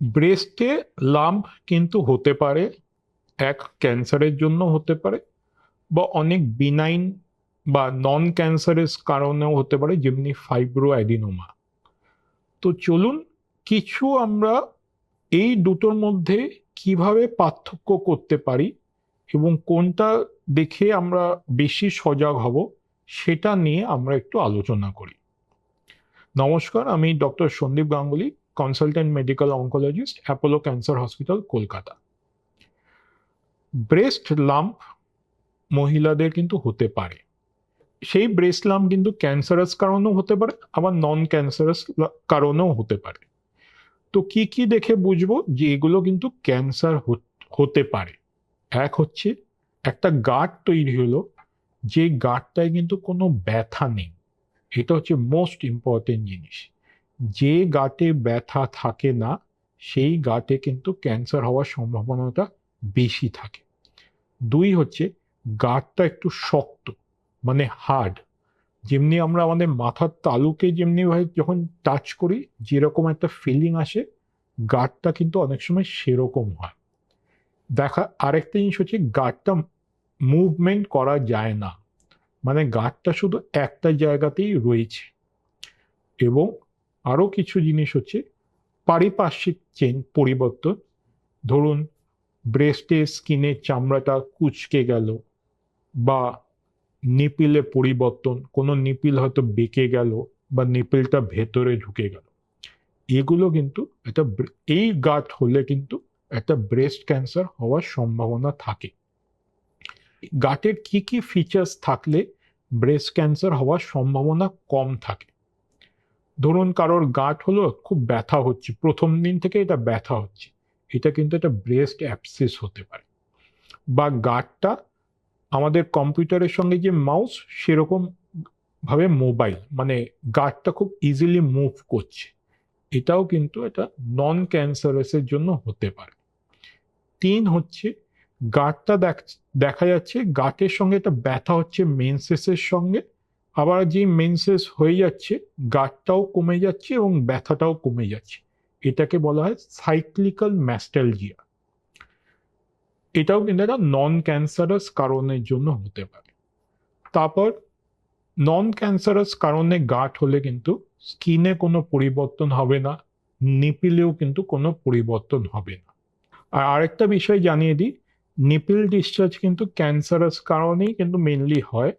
ব্রেস্টে lump কিন্তু হতে পারে, এক ক্যান্সারের জন্য হতে পারে, বা অনেক বিনাইন বা নন ক্যান্সারের কারণেও হতে পারে, যেমনি ফাইব্রো অ্যাডিনোমা তো চলুন কিছু আমরা এই দুটোর মধ্যে কীভাবে পার্থক্য করতে পারি এবং কোনটা দেখে আমরা বেশি সজাগ হব, সেটা নিয়ে আমরা একটু আলোচনা করি। নমস্কার, আমি doctor Sandip Ganguly consultant medical oncologist Apollo cancer hospital Kolkata breast lump মহিলাদের কিন্তু হতে পারে। সেই ব্রেস্ট লাম্প কিন্তু ক্যান্সারাস কারণেও হতে পারে, আবার নন ক্যান্সারাস কারণেও হতে পারে। তো কি কি দেখে বুঝব যে এগুলো কিন্তু ক্যান্সার হতে পারে। এক হচ্ছে, একটা গাঁট তৈরি হলো, যে গাঁটটায় কিন্তু কোনো ব্যথা নেই। এটা হচ্ছে মোস্ট ইম্পর্টেন্ট জিনিস। যে গাটে ব্যথা থাকে না, সেই গাটে কিন্তু ক্যান্সার হওয়ার সম্ভাবনাটা বেশি থাকে। দুই হচ্ছে, গাঁটটা একটু শক্ত মানে হার্ড। যেমনি আমরা আমাদের মাথার তালুকে যেমনি ভাবে যখন টাচ করি, যেরকম একটা ফিলিং আসে, গাঁটটা কিন্তু অনেক সময় সেরকম হয়। দেখা, আরেকটা জিনিস হচ্ছে, গাঁটটা মুভমেন্ট করা যায় না। মানে গাঁটটা শুধু একটা জায়গাতেই রয়েছে। এবং আরও কিছু জিনিস হচ্ছে পারিপার্শ্বিক চেন পরিবর্তন। ধরুন ব্রেস্টের স্কিনের চামড়াটা কুচকে গেল বা নিপিলে পরিবর্তন, কোনো নিপিল হয়তো বেঁকে গেল বা নিপিলটা ভেতরে ঢুকে গেল। এগুলো কিন্তু একটা এই গাঁট হলে কিন্তু একটা ব্রেস্ট ক্যান্সার হওয়ার সম্ভাবনা থাকে। গাটের কি কি ফিচার্স থাকলে ব্রেস্ট ক্যান্সার হওয়ার সম্ভাবনা কম থাকে? ধরুন কারোর গাঁট হলো খুব ব্যথা হচ্ছে, প্রথম দিন থেকে এটা ব্যথা হচ্ছে। এটা কিন্তু একটা ব্রেস্ট অ্যাপসিস হতে পারে। বা গাঁটটা আমাদের কম্পিউটারের সঙ্গে যে মাউস সেরকম ভাবে মোবাইল মানে গাঁটটা খুব ইজিলি মুভ করছে। এটাও কিন্তু এটা নন ক্যান্সারাসের জন্য হতে পারে। তিন হচ্ছে গাঁটটা দেখা যাচ্ছে গাঁটের সঙ্গে এটা ব্যথা হচ্ছে মেনসেসের সঙ্গে আবার যে মেনসেস হয়ে যাচ্ছে, গাঁটটাও কমে যাচ্ছে এবং ব্যথাটাও কমে যাচ্ছে। এটাকে বলা হয় সাইক্লিক্যাল ম্যাস্টালজিয়া এটাও কিন্তু একটা নন ক্যান্সারাস কারণের জন্য হতে পারে। তারপর নন ক্যান্সারাস কারণে গাঁট হলে কিন্তু স্কিনে কোনো পরিবর্তন হবে না, নিপিলেও কিন্তু কোনো পরিবর্তন হবে না। আর আরেকটা বিষয় জানিয়ে দিই, নিপিল ডিসচার্জ কিন্তু ক্যান্সারাস কারণেই কিন্তু মেনলি হয়।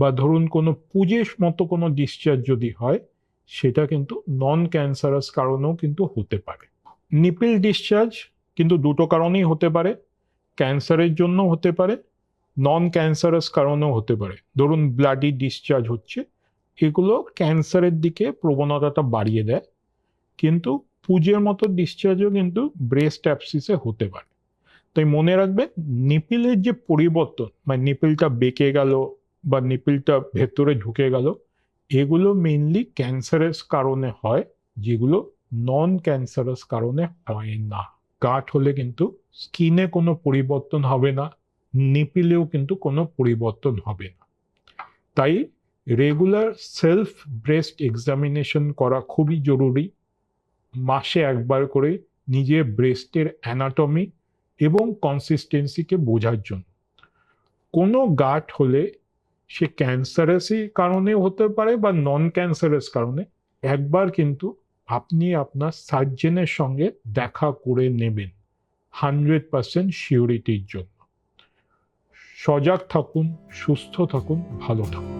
বা ধরুন কোনো পুজের মতো কোনো ডিসচার্জ যদি হয়, সেটা কিন্তু নন ক্যান্সারাস কারণেও কিন্তু হতে পারে। নিপিল ডিসচার্জ কিন্তু দুটো কারণেই হতে পারে ক্যান্সারের জন্য হতে পারে নন ক্যান্সারাস কারণেও হতে পারে। ধরুন ব্লাডি ডিসচার্জ হচ্ছে, এগুলো ক্যান্সারের দিকে প্রবণতাটা বাড়িয়ে দেয়, কিন্তু পুজের মতো ডিসচার্জও কিন্তু ব্রেস্ট অ্যাপসিসে হতে পারে। তাই মনে রাখবেন নিপিলের যে পরিবর্তন মানে নিপিলটা বেঁকে গেল বা নিপিলটা ভেতরে ঢুকে গেল, এগুলো মেনলি ক্যান্সারের কারণে হয়, যেগুলো নন ক্যান্সারাস কারণে হয় না। গাঁট হলে কিন্তু স্কিনে কোনো পরিবর্তন হবে না, নিপিলেও কিন্তু কোনো পরিবর্তন হবে না। তাই রেগুলার সেলফ ব্রেস্ট এক্সামিনেশন করা খুবই জরুরি। মাসে একবার করে নিজের ব্রেস্টের অ্যানাটমি এবং কনসিস্টেন্সিকে বোঝার জন্য। কোনো গাঁট হলে সে ক্যান্সারাসই কারণে হতে পারে বা নন ক্যান্সারাস কারণে, একবার কিন্তু আপনি আপনার সার্জেনের সঙ্গে দেখা করে নেবেন হান্ড্রেড পার্সেন্ট সিউরিটির জন্য। সজাগ থাকুন, সুস্থ থাকুন, ভালো থাকুন।